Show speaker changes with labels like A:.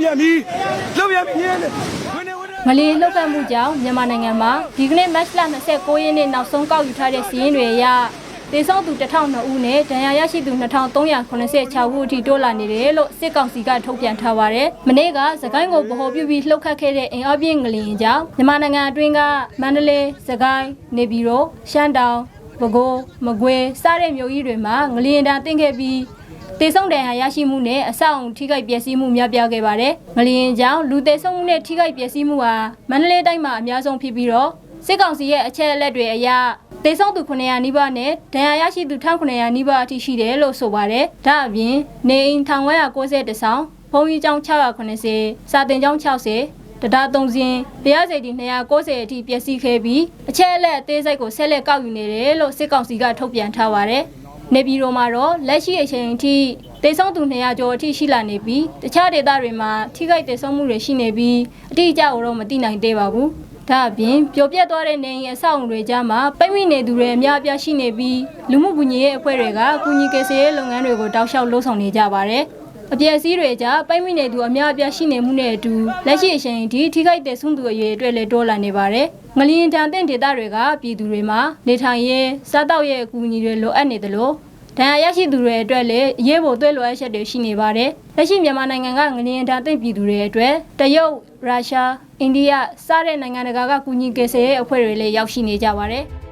A: ပြီလောက်ရပြီညနေဝင်နေဝင်နေ
B: ငလီလှုပ်ခတ်မှုကြောင့်မြန်မာနိုင်ငံမှာဒီကနေ့မတ်လ29ရက်နေ့နောက်ဆုံးကောက်ယူထားတဲ့စီးရင်တွေအရသေဆုံးသူ1002ဦးနဲ့ဒဏ်ရာရရှိသူ2386ဦးအထိတိုးလာနေတယ်လို့စစ်ကောင်စီကထုတ်ပြန်ထားပါတယ်။မနေ့ကစကိုင်းကိုဗဟိုပြုပြီးလှုပ်ခတ်ခဲ့တဲ့အင်အားပြင်းငလီရင်ကြောင့်မြန်မာနိုင်ငံအတွင်းကမန္တလေး၊စကိုင်း၊နေပြည်တော်၊ရှမ်းတောင်၊ပဲခူး၊မကွေးစတဲ့မြို့ကြီးတွေမှာငလီရင်တန်းတင်ခဲ့ပြီး တေဆုံးတန်ဟာရရှိမှုနဲ့အဆောက်အုံထိခိုက်ပျက်စီးမှုများပြားခဲ့ပါတယ်။မလီရင်ကြောင့်လူတေဆုံးမှုနဲ့ထိခိုက်ပျက်စီးမှုဟာမန္တလေးတိုင်းမှာအများဆုံးဖြစ်ပြီးတော့စစ်ကောင်စီရဲ့အချက်အလက်တွေအရတေဆုံးသူ900နီးပါးနဲ့ဒဏ်ရာရရှိသူ1900နီးပါးအထိရှိတယ်လို့ဆိုပါတယ်။ဒါအပြင်နေအိမ်1990ဆောင်ဘုံကြီးကျောင်း690စာတင်ကျောင်း60တဒါသုံးစင်းတရားစီတီ290အထိပျက်စီးခဲ့ပြီးအချက်အလက်အသေးစိတ်ကိုဆက်လက်ကောက်ယူနေတယ်လို့စစ်ကောင်စီကထုတ်ပြန်ထားပါတယ်။ နေပြည်တော်မှာတော့လက်ရှိအချိန်အထိတေဆုံးသူ200ကျော်အထိရှိလာနေပြီးတခြားဒေသတွေမှာထိခိုက်တေဆုံးမှုတွေရှိနေပြီးအတိအကျတော့မသိနိုင်သေးပါဘူး။ဒါအပြင်ပျော်ပြက်သွားတဲ့နေရင်အဆောက်အုံတွေကြားမှာပိတ်မိနေသူတွေအများအပြားရှိနေပြီးလူမှုကူညီရေးအဖွဲ့တွေကကူညီကယ်ဆယ်ရေးလုပ်ငန်းတွေကိုတောက်လျှောက်လှုပ်ဆောင်နေကြပါတယ်။ အပြည့်အစည်းတွေကြားပိတ်မိနေသူအများအပြားရှိနေမှုနဲ့အတူလက်ရှိအချိန်ဒီထိခိုက်တဲ့ဆုံးသူအရေးအတွက်လည်းတိုးလာနေပါတယ်။ငလျင်တန်တဲ့ဒေသတွေကပြည်သူတွေမှာနေထိုင်ရေးစားတောက်ရေးအကူအညီတွေလိုအပ်နေတယ်လို့ဒဏ်ရာရရှိသူတွေအတွက်လည်းအရေးပေါ်သွေးလွှဲချက်တွေရှိနေပါတယ်။လက်ရှိမြန်မာနိုင်ငံကငလျင်တန်တဲ့ပြည်သူတွေအတွက်တရုတ်၊ရုရှား၊အိန္ဒိယစတဲ့နိုင်ငံတကာကကူညီကယ်ဆယ်ရေးအဖွဲ့တွေလည်းရောက်ရှိနေကြပါတယ်။